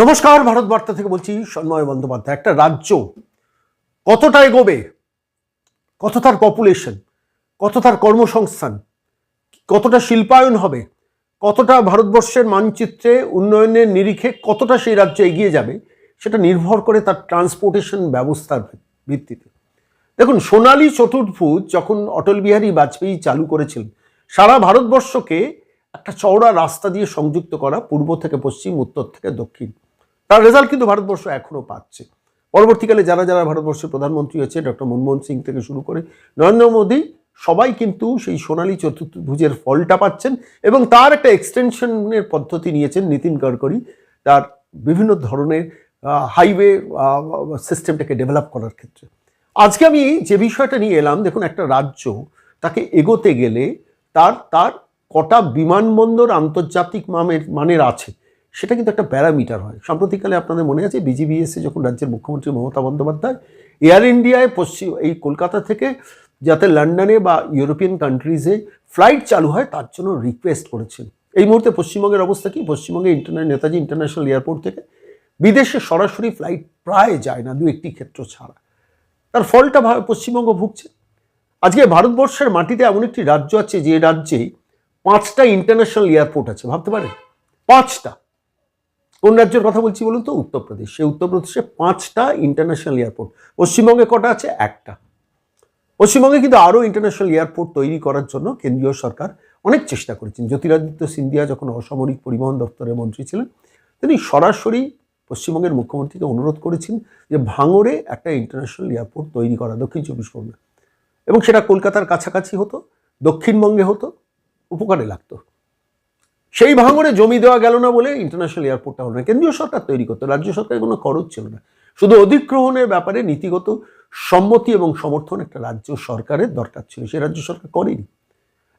নমস্কার, ভারতবার্তা থেকে বলছি সন্ময় বন্দ্যোপাধ্যায়। একটা রাজ্য কতটা এগোবে? কত তার পপুলেশন কত তার কর্মসংস্থান? কতটা শিল্পায়ন হবে? কতটা ভারতবর্ষের মানচিত্রে উন্নয়নের নিরিখে কতটা সেই রাজ্য এগিয়ে যাবে? সেটা নির্ভর করে তার ট্রান্সপোর্টেশন ব্যবস্থার ভিত্তিতে। দেখুন, সোনালী চতুর্ভুজ যখন অটল বিহারী বাজপেয়ী চালু করেছিলেন সারা ভারতবর্ষকে একটা চওড়া রাস্তা দিয়ে সংযুক্ত করা পূর্ব থেকে পশ্চিম, উত্তর থেকে দক্ষিণ। তার রেজাল্ট কিন্তু ভারতবর্ষ এখনও পাচ্ছে। পরবর্তীকালে যারা যারা ভারতবর্ষের প্রধানমন্ত্রী হয়েছে, ডক্টর মনমোহন সিং থেকে শুরু করে নরেন্দ্র মোদী, সবাই কিন্তু সেই সোনালী চতুর্ভুজের ফলটা পাচ্ছেন এবং তার একটা এক্সটেনশনের পদ্ধতি নিয়েছেন নীতিন গডকরি। তার বিভিন্ন ধরনের হাইওয়ে সিস্টেমটাকে ডেভেলপ করার ক্ষেত্রে। আজকে আমি যে বিষয়টা নিয়ে এলাম, দেখুন একটা রাজ্য তাকে এগোতে গেলে তার তার কটা বিমানবন্দর আন্তর্জাতিক মানের মানের আছে। সেটা কিন্তু একটা প্যারামিটার হয়। সাম্প্রতিককালে আপনাদের মনে আছে বিজিবিএসে যখন রাজ্যের মুখ্যমন্ত্রী মমতা বন্দ্যোপাধ্যায় এয়ার ইন্ডিয়ায় পশ্চিম, এই কলকাতা থেকে যাতে লন্ডনে বা ইউরোপিয়ান কান্ট্রিজে ফ্লাইট চালু হয়, তার জন্য রিকোয়েস্ট করেছেন। এই মুহূর্তে পশ্চিমবঙ্গের অবস্থা কি? পশ্চিমবঙ্গে ইন্টারন্যাট নেতাজি ইন্টারন্যাশনাল এয়ারপোর্ট থেকে বিদেশে সরাসরি ফ্লাইট প্রায় যায় না দু একটি ক্ষেত্র ছাড়া। তার ফলটা পশ্চিমবঙ্গ ভুগছে। আজকে ভারতবর্ষের মাটিতে এমন একটি রাজ্য আছে যে রাজ্যে পাঁচটা ইন্টারন্যাশনাল এয়ারপোর্ট আছে, ভাবতে পারেন? পাঁচটা। কোন রাজ্যের কথা বলছি বলুন তো? উত্তরপ্রদেশ। সেই উত্তরপ্রদেশে পাঁচটা ইন্টারন্যাশনাল এয়ারপোর্ট পশ্চিমবঙ্গে কটা আছে? একটা। পশ্চিমবঙ্গে কিন্তু আরও ইন্টারন্যাশনাল এয়ারপোর্ট তৈরি করার জন্য কেন্দ্রীয় সরকার অনেক চেষ্টা করেছেন। জ্যোতিরাদিত্য সিন্ধিয়া যখন অসামরিক পরিবহন দপ্তরের মন্ত্রী ছিলেন, তিনি সরাসরি পশ্চিমবঙ্গের মুখ্যমন্ত্রীকে অনুরোধ করেছেন যে ভাঙড়ে একটা ইন্টারন্যাশনাল এয়ারপোর্ট তৈরি করা, দক্ষিণ চব্বিশ পরগনা। এবং সেটা কলকাতার কাছাকাছি হতো, দক্ষিণবঙ্গে হতো, উপকারে লাগতো। সেই ভাঙড়ে জমি দেওয়া গেল না বলে ইন্টারন্যাশনাল এয়ারপোর্টটা হলো না। কেন্দ্রীয় সরকার তৈরি করতো, রাজ্য সরকারের কোনো খরচ ছিল না। শুধু অধিগ্রহণের ব্যাপারে নীতিগত সম্মতি এবং সমর্থন একটা রাজ্য সরকারের দরকার ছিল, সে রাজ্য সরকার করেনি।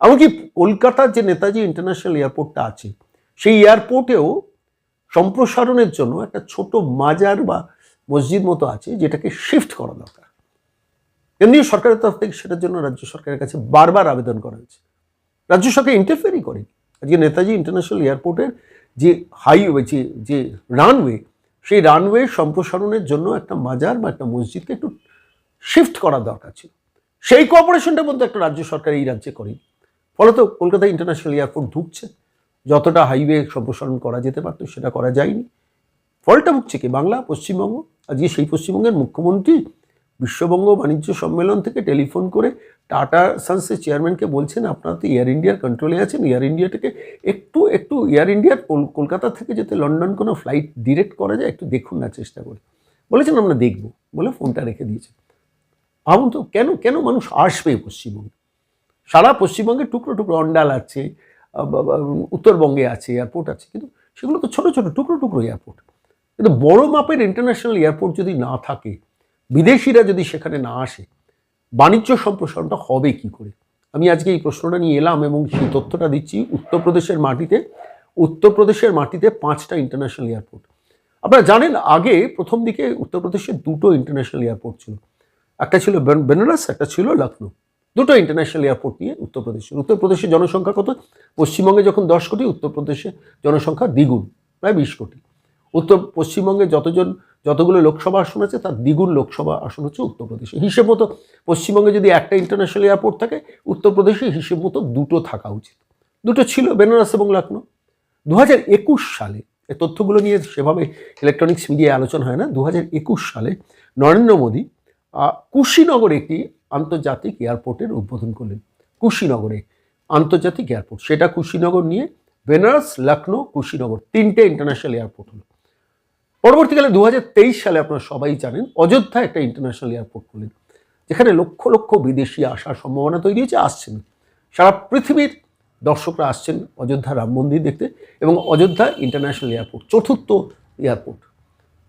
এমনকি কলকাতার যে নেতাজি ইন্টারন্যাশনাল এয়ারপোর্টটা আছে, সেই এয়ারপোর্টেও সম্প্রসারণের জন্য একটা ছোট মাজার বা মসজিদ মতো আছে, যেটাকে শিফট করা দরকার। কেন্দ্রীয় সরকারের তরফ থেকে সেটার জন্য রাজ্য সরকারের কাছে বারবার আবেদন করা হয়েছে। রাজ্য সরকার ইন্টারফেয়ারই করেনি। আজকে নেতাজি ইন্টারন্যাশনাল এয়ারপোর্টের যে হাইওয়ে যে যে রানওয়ে সেই রানওয়ে সম্প্রসারণের জন্য একটা মাজার বা একটা মসজিদকে একটু শিফট করা দরকার ছিল। সেই কোঅপারেশনটা বলতে একটা রাজ্য সরকার এই রাজ্যে করেনি। ফলত কলকাতা ইন্টারন্যাশনাল এয়ারপোর্ট ঢুকছে। যতটা হাইওয়ে সম্প্রসারণ করা যেতে পারতো, সেটা করা যায়নি। ফলটা ভুগছে কি? বাংলা, পশ্চিমবঙ্গ, আজকে সেই পশ্চিমবঙ্গের মুখ্যমন্ত্রী বিশ্ববঙ্গ বাণিজ্য সম্মেলন থেকে টেলিফোন করে টাটা সান্সের চেয়ারম্যানকে বলছেন, আপনারা তো এয়ার ইন্ডিয়ার কন্ট্রোলে আছেন, এয়ার ইন্ডিয়াটাকে একটু একটু এয়ার ইন্ডিয়ার কল- কলকাতা থেকে যাতে লন্ডন কোনো ফ্লাইট ডিরেক্ট করা যায়, একটু দেখুন না চেষ্টা করে। বলেছেন, আমরা দেখব। বলে ফোনটা রেখে দিয়েছে ভাবুন তো, কেন কেন মানুষ আসবে পশ্চিমবঙ্গে? সারা পশ্চিমবঙ্গে টুকরো টুকরো অন্ডাল আছে উত্তরবঙ্গে আছে এয়ারপোর্ট আছে, কিন্তু সেগুলো তো ছোটো ছোটো, টুকরো টুকরো এয়ারপোর্ট কিন্তু বড় মাপের ইন্টারন্যাশনাল এয়ারপোর্ট যদি না থাকে বিদেশিরা যদি সেখানে না আসে, বাণিজ্য সম্প্রসারণটা হবে কি করে? আমি আজকে এই প্রশ্নটা নিয়ে এলাম এবং সেই তথ্যটা দিচ্ছি উত্তরপ্রদেশের মাটিতে। উত্তরপ্রদেশের মাটিতে পাঁচটা ইন্টারন্যাশনাল এয়ারপোর্ট আপনারা জানেন, আগে প্রথম দিকে উত্তরপ্রদেশে দুটো ইন্টারন্যাশনাল এয়ারপোর্ট ছিল। একটা ছিল বেনারস, একটা ছিল লখনৌ দুটো ইন্টারন্যাশনাল এয়ারপোর্ট নিয়ে উত্তরপ্রদেশে উত্তরপ্রদেশের জনসংখ্যা কত? পশ্চিমবঙ্গে যখন দশ কোটি উত্তরপ্রদেশে জনসংখ্যা দ্বিগুণ, প্রায় বিশ কোটি। উত্তর পশ্চিমবঙ্গে যতজন, যতগুলো লোকসভা আসন আছে, তার দ্বিগুণ লোকসভা আসন হচ্ছে উত্তরপ্রদেশে। হিসেব মতো পশ্চিমবঙ্গে যদি একটা ইন্টারন্যাশনাল এয়ারপোর্ট থাকে, উত্তরপ্রদেশে হিসেব মতো দুটো থাকা উচিত। দুটো ছিল বেনারস এবং লখনৌ দু হাজার একুশ সালে এই তথ্যগুলো নিয়ে সেভাবে ইলেকট্রনিক্স মিডিয়ায় আলোচনা হয় না দু হাজার একুশ সালে নরেন্দ্র মোদী কুশীনগরে একটি আন্তর্জাতিক এয়ারপোর্টের উদ্বোধন করলেন। কুশিনগরে আন্তর্জাতিক এয়ারপোর্ট সেটা কুশিনগর নিয়ে বেনারস লখনৌ কুশিনগর তিনটে ইন্টারন্যাশনাল এয়ারপোর্ট হলো। পরবর্তীকালে দু হাজার তেইশ সালে আপনারা সবাই জানেন, অযোধ্যা একটা ইন্টারন্যাশনাল এয়ারপোর্ট করলেন যেখানে লক্ষ লক্ষ বিদেশি আসার সম্ভাবনা তৈরি হয়েছে, আসছেন। সারা পৃথিবীর দর্শকরা আসছেন অযোধ্যা রাম মন্দির দেখতে এবং অযোধ্যা ইন্টারন্যাশনাল এয়ারপোর্ট চতুর্থ এয়ারপোর্ট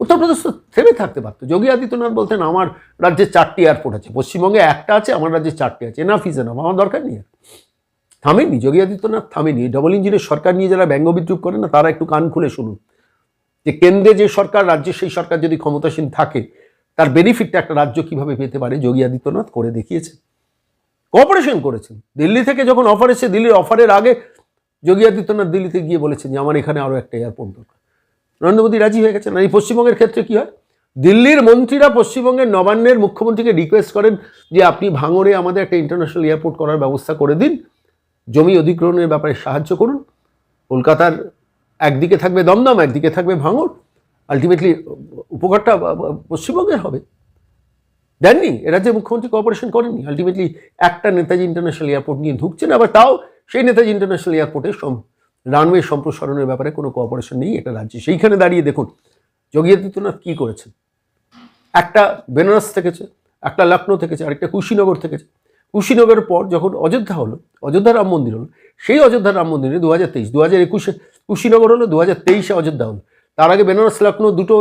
উত্তরপ্রদেশ তো থেমে থাকতে পারতো। যোগী আদিত্যনাথ বলতেন, আমার রাজ্যে চারটি এয়ারপোর্ট আছে। পশ্চিমবঙ্গে একটা আছে, আমার রাজ্যে চারটি আছে। এনাফ ইজ এনাফ আমার দরকার নেই। থামেনি যোগী আদিত্যনাথ থামেনি ডবল ইঞ্জিনের সরকার নিয়ে যারা ব্যঙ্গ বিদ্রুপ করে না, তারা একটু কান খুলে শুনুন। যে কেন্দ্রে যে সরকার, রাজ্যে সেই সরকার যদি ক্ষমতাসীন থাকে, তার বেনিফিটটা একটা রাজ্য কীভাবে পেতে পারে? যোগী আদিত্যনাথ করে দেখিয়েছে কোঅপারেশন করেছেন। দিল্লি থেকে যখন অফার এসে দিল্লির অফারের আগে যোগী আদিত্যনাথ দিল্লিতে গিয়ে বলেছেন যে, আমার এখানে আরও একটা এয়ারপোর্ট দরকার। নরেন্দ্র মোদী রাজি হয়ে গেছেন। আর এই পশ্চিমবঙ্গের ক্ষেত্রে কি হয়? দিল্লির মন্ত্রীরা পশ্চিমবঙ্গের নবান্নের মুখ্যমন্ত্রীকে রিকোয়েস্ট করেন যে, আপনি ভাঙড়ে আমাদের একটা ইন্টারন্যাশনাল এয়ারপোর্ট করার ব্যবস্থা করে দিন। জমি অধিগ্রহণের ব্যাপারে সাহায্য করুন। কলকাতার একদিকে থাকবে দমদম, একদিকে থাকবে ভাঙড়। আলটিমেটলি উপকারটা পশ্চিমবঙ্গের হবে। দেননি রাজ্যের মুখ্যমন্ত্রী কোঅপারেশন করেননি। আলটিমেটলি একটা নেতাজি ইন্টারন্যাশনাল এয়ারপোর্ট নিয়ে ঢুকছেন, আবার তাও সেই নেতাজি ইন্টারন্যাশনাল এয়ারপোর্টে রানওয়ে সম্প্রসারণের ব্যাপারে কোনো কোঅপারেশন নেই এটা রাজ্যে। সেইখানে দাঁড়িয়ে দেখুন, যোগী আদিত্যনাথ কী করেছেন। একটা বেনারস থেকেছে, একটা লখনৌ থেকেছে, আরেকটা কুশিনগর থেকেছে। কুশিনগরের পর যখন অযোধ্যা হলো, অযোধ্যা রাম মন্দির হলো, সেই অযোধ্যা রাম মন্দিরে দু হাজার তেইশ দু হাজার একুশে কুশিনগর হলো দু হাজার তেইশে অযোধ্যা হলো তার আগে বেনারস লখনৌ দুটো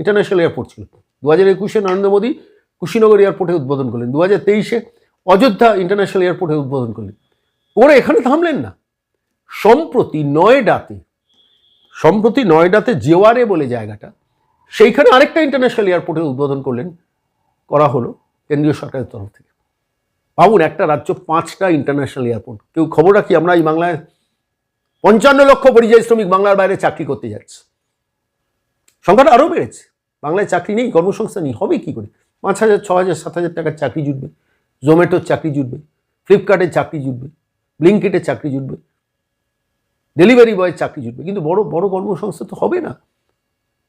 ইন্টারন্যাশনাল এয়ারপোর্ট ছিল। দু হাজার একুশে নরেন্দ্র মোদী কুশিনগর এয়ারপোর্টে উদ্বোধন করলেন। দু হাজার তেইশে অযোধ্যা ইন্টারন্যাশনাল এয়ারপোর্টে উদ্বোধন করলেন। ওরা, এখানে থামলেন না। সম্প্রতি নয়ডাতে সম্প্রতি নয়ডাতে জেওয়ারে বলে জায়গাটা, সেইখানে আরেকটা ইন্টারন্যাশনাল এয়ারপোর্টের উদ্বোধন করলেন, করা হলো কেন্দ্রীয় সরকারের তরফ থেকে। ভাবুন, একটা রাজ্য পাঁচটা ইন্টারন্যাশনাল এয়ারপোর্ট কেউ খবর রাখি, আমরা এই বাংলায় পঞ্চান্ন লক্ষ পরিযায়ী শ্রমিক বাংলার বাইরে চাকরি করতে যাচ্ছে। সংখ্যাটা আরও বেড়েছে। বাংলায় চাকরি নেই কর্মসংস্থান নেই, হবে কি করে? পাঁচ হাজার, ছ হাজার, সাত হাজার টাকার চাকরি জুটবে। জোম্যাটোর চাকরি জুটবে, ফ্লিপকার্টের চাকরি জুটবে ব্লিঙ্কেটের চাকরি জুটবে, ডেলিভারি বয়ের চাকরি জুটবে। কিন্তু বড় বড় কর্মসংস্থা তো হবে না।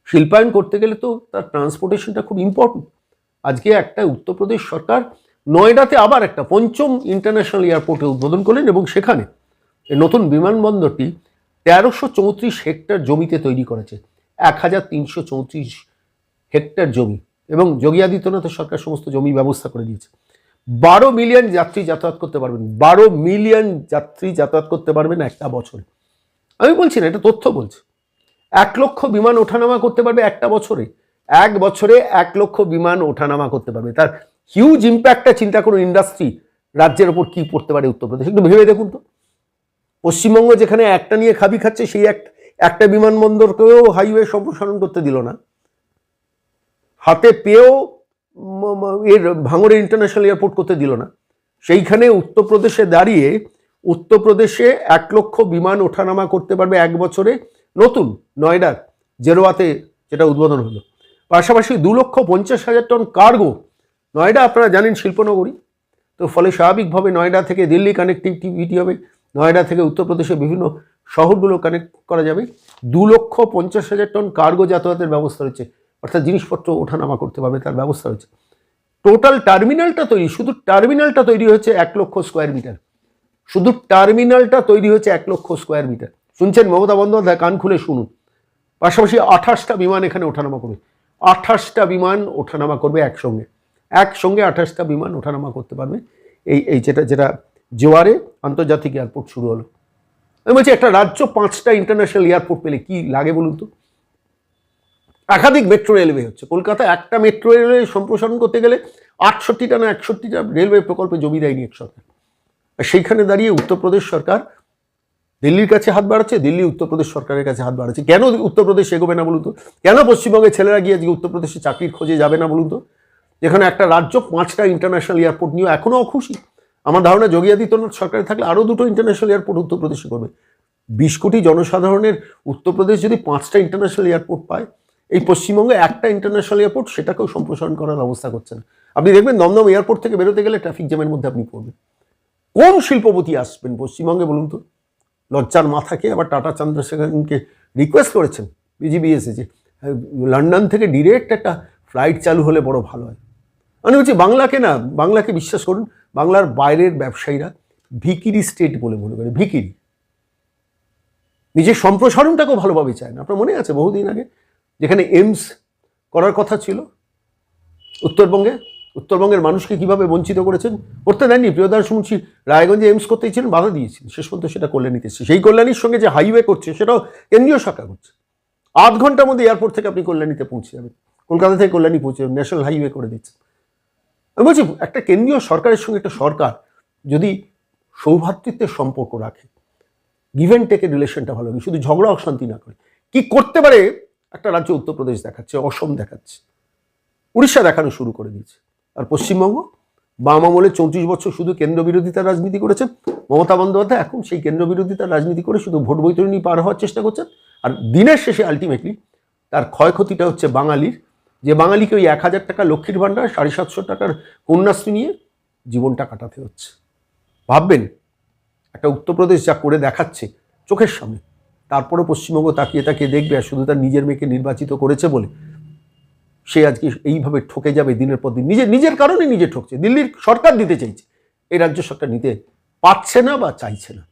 শিল্পায়ন করতে গেলে তো তার ট্রান্সপোর্টেশনটা খুব ইম্পর্টেন্ট আজকে একটা উত্তরপ্রদেশ সরকার নয়ডাতে আবার একটা পঞ্চম ইন্টারন্যাশনাল এয়ারপোর্টে উদ্বোধন করলেন এবং সেখানে নতুন বিমানবন্দরটি তেরোশো চৌত্রিশ হেক্টর জমিতে তৈরি করেছে। এক হাজার তিনশো চৌত্রিশ হেক্টর জমি এবং যোগী আদিত্যনাথের সরকার সমস্ত জমি ব্যবস্থা করে দিয়েছে। বারো মিলিয়ন যাত্রী যাতায়াত করতে পারবেন। বারো মিলিয়ন যাত্রী যাতায়াত করতে পারবেন একটা বছরে। আমি বলছি না, এটা তথ্য বলছি। এক লক্ষ বিমান ওঠানামা করতে পারবে একটা বছরে। এক বছরে এক লক্ষ বিমান ওঠানামা করতে পারবে। তার হিউজ ইম্প্যাক্টটা চিন্তা করুন ইন্ডাস্ট্রি রাজ্যের ওপর কি পড়তে পারে উত্তরপ্রদেশ। একটু ভেবে দেখুন তো। পশ্চিমবঙ্গ যেখানে একটা নিয়ে খাবি খাচ্ছে, সেই এক একটা বিমানবন্দরকেও হাইওয়ে সম্প্রসারণ করতে দিল না। হাতে পেয়েও এর ভাঙড়ের ইন্টারন্যাশনাল এয়ারপোর্ট করতে দিল না। সেইখানে উত্তরপ্রদেশে দাঁড়িয়ে উত্তরপ্রদেশে এক লক্ষ বিমান ওঠানামা করতে পারবে এক বছরে নতুন নয়ডার জেরোয়াতে, যেটা উদ্বোধন হলো। পাশাপাশি দু লক্ষ পঞ্চাশ হাজার টন কার্গো নয়ডা, আপনারা জানেন শিল্পনগরী। তো ফলে স্বাভাবিকভাবে নয়ডা থেকে দিল্লি কানেক্টিভিটি হবে। নয়ডা থেকে উত্তরপ্রদেশের বিভিন্ন শহরগুলো কানেক্ট করা যাবে। দু লক্ষ পঞ্চাশ হাজার টন কার্গো যাতায়াতের ব্যবস্থা রয়েছে। অর্থাৎ জিনিসপত্র ওঠানামা করতে পারবে, তার ব্যবস্থা রয়েছে। টোটাল টার্মিনালটা তৈরি, শুধু টার্মিনালটা তৈরি হয়েছে এক লক্ষ স্কোয়ার মিটার শুধু টার্মিনালটা তৈরি হয়েছে এক লক্ষ স্কোয়ার মিটার শুনছেন মমতা বন্দ্যোপাধ্যায়, কান খুলে শুনুন। পাশাপাশি আঠাশটা বিমান এখানে ওঠানামা করবে। আঠাশটা বিমান ওঠানামা করবে একসঙ্গে। একসঙ্গে আঠাশটা বিমান ওঠানামা করতে পারবে। এই এই যেটা যেটা জোয়ারে আন্তর্জাতিক এয়ারপোর্ট শুরু হলো। আমি বলছি, একটা রাজ্য পাঁচটা ইন্টারন্যাশনাল এয়ারপোর্ট পেলে কি লাগে বলুন তো? একাধিক মেট্রো রেলওয়ে হচ্ছে। কলকাতা একটা মেট্রো রেলওয়ে সম্প্রসারণ করতে গেলে আটষট্টিটা না একষট্টিটা রেলওয়ে প্রকল্পে জমি দেয়নি এক সরকার। আর সেইখানে দাঁড়িয়ে উত্তরপ্রদেশ সরকার দিল্লির কাছে হাত বাড়াচ্ছে, দিল্লি উত্তরপ্রদেশ সরকারের কাছে হাত বাড়াচ্ছে। কেন উত্তরপ্রদেশ এগোবে না বলুন তো? কেন পশ্চিমবঙ্গের ছেলেরা গিয়ে আজকে উত্তরপ্রদেশে চাকরির খোঁজে যাবে না বলুন তো? যেখানে একটা রাজ্য পাঁচটা ইন্টারন্যাশনাল এয়ারপোর্ট নিয়েও এখনও অখুশি। আমার ধারণা যোগী আদিত্যনাথ সরকারে থাকলে আরও দুটো ইন্টারন্যাশনাল এয়ারপোর্ট উত্তরপ্রদেশে করবে। বিশ কোটি জনসাধারণের উত্তরপ্রদেশ যদি পাঁচটা ইন্টারন্যাশনাল এয়ারপোর্ট পায়, এই পশ্চিমবঙ্গে একটা ইন্টারন্যাশনাল এয়ারপোর্ট সেটাকেও সম্প্রসারণ করার ব্যবস্থা করছেন। আপনি দেখবেন দমদম এয়ারপোর্ট থেকে বেরোতে গেলে ট্রাফিক জ্যামের মধ্যে আপনি পড়বেন। কোন শিল্পপতি আসবেন পশ্চিমবঙ্গে বলুন তো? লজ্জার মাথাকে আবার টাটা চন্দ্রশেখরকে রিকোয়েস্ট করেছেন? বিজিবিএসে যে লন্ডন থেকে ডিরেক্ট একটা ফ্লাইট চালু হলে বড় ভালো হয়। আমি বলছি বাংলাকে না, বাংলাকে বিশ্বাস করুন বাংলার বাইরের ব্যবসায়ীরা ভিকিরি স্টেট বলে মনে করে, ভিকিরি। নিজের সম্প্রসারণটাকেও ভালোভাবে চায় না। আপনার মনে আছে বহুদিন আগে যেখানে এইমস করার কথা ছিল? উত্তরবঙ্গে? উত্তরবঙ্গের মানুষকে কীভাবে বঞ্চিত করেছেন? করতে দেননি। প্রিয়দাস মুন্সি রায়গঞ্জে এমস করতে ছিলেন, বাধা দিয়েছেন শেষ পর্যন্ত সেটা কল্যাণীতে এসেছে। সেই কল্যাণীর সঙ্গে যে হাইওয়ে করছে, সেটাও কেন্দ্রীয় সরকার করছে। আধ ঘণ্টার মধ্যে এয়ারপোর্ট থেকে আপনি কল্যাণীতে পৌঁছে যাবেন। কলকাতা থেকে কল্যাণী পৌঁছে যাবেন। ন্যাশনাল হাইওয়ে করে দিচ্ছে। আমি বলছি, একটা কেন্দ্রীয় সরকারের সঙ্গে একটা সরকার যদি সৌভ্রাতৃত্বের সম্পর্ক রাখে গিভ অ্যান্ড টেকের রিলেশনটা ভালো শুধু ঝগড়া অশান্তি না করে, কি করতে পারে একটা রাজ্য উত্তরপ্রদেশ দেখাচ্ছে, অসম দেখাচ্ছে, উড়িষ্যা দেখানো শুরু করে দিয়েছে, আর পশ্চিমবঙ্গ বাম আমলে চৌত্রিশ বছর শুধু কেন্দ্র বিরোধিতার রাজনীতি করেছেন মমতা বন্দ্যোপাধ্যায় এখন সেই কেন্দ্র বিরোধিতার রাজনীতি করে শুধু ভোট বৈতরণী পার হওয়ার চেষ্টা করছেন, আর দিনের শেষে আলটিমেটলি তার ক্ষয়ক্ষতিটা হচ্ছে বাঙালির যে বাঙালিকে ওই এক হাজার টাকা লক্ষ্মীর ভাণ্ডার, সাড়ে সাতশো টাকার কন্যাশ্রী নিয়ে জীবনটা কাটাতে হচ্ছে। ভাববেন, একটা উত্তরপ্রদেশ যা করে দেখাচ্ছে চোখের সামনে তারপরে পশ্চিমবঙ্গ তাকিয়ে তাকিয়ে দেখবে আর শুধু তার নিজের মেয়েকে নির্বাচিত করেছে বলে, সে আজকে এইভাবে ঠকে যাবে দিনের পর দিন। নিজের নিজের কারণে নিজে ঠকছে। দিল্লির সরকার দিতে চাইছে। এই রাজ্য সরকার নিতে পারছে না বা চাইছে না।